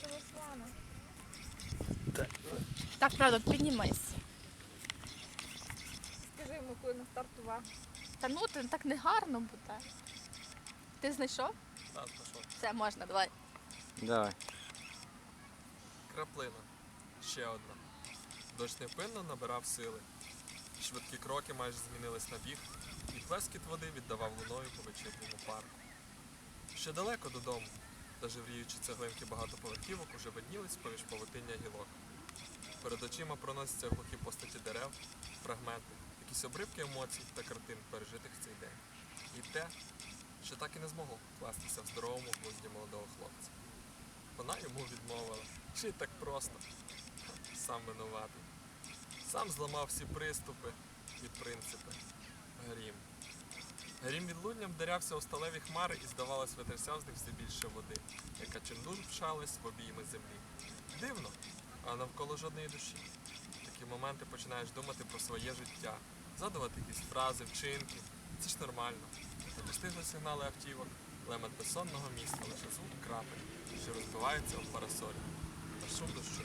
телефону. Так, правда, піднімайся. Скажи йому, коли не стартував. Та ну ти так не гарно буде. Ти знайшов? Так, пішов. Все, можна, давай. Давай. Краплина. Ще одна. Дощ невпинно набирав сили. Швидкі кроки майже змінились на біг, і плескіт води віддавав луною по вечірньому парку. Ще далеко додому, де живріючі цеглинки багатоповерхівок уже виднілись поміж павутиння гілок. Перед очима проносяться глухі постаті дерев, фрагменти, якісь обривки емоцій та картин, пережитих в цей день. І те, що так і не змогло вкластися в здоровому глузді молодого хлопця. Вона йому відмовила. Чи так просто. Сам винуватий. Сам зламав всі приступи і принципи. Грім. Грім відлунням вдарявся у сталеві хмари і, здавалось, витрясав з них все більше води, яка чимдуж вшалась в обійми землі. Дивно, а навколо жодної душі. В такі моменти починаєш думати про своє життя, згадувати якісь фрази, вчинки. Це ж нормально. Не сигнали автівок, лемет безсонного міста, лише звук крапель, що розбивається у парасолі, та шум дощу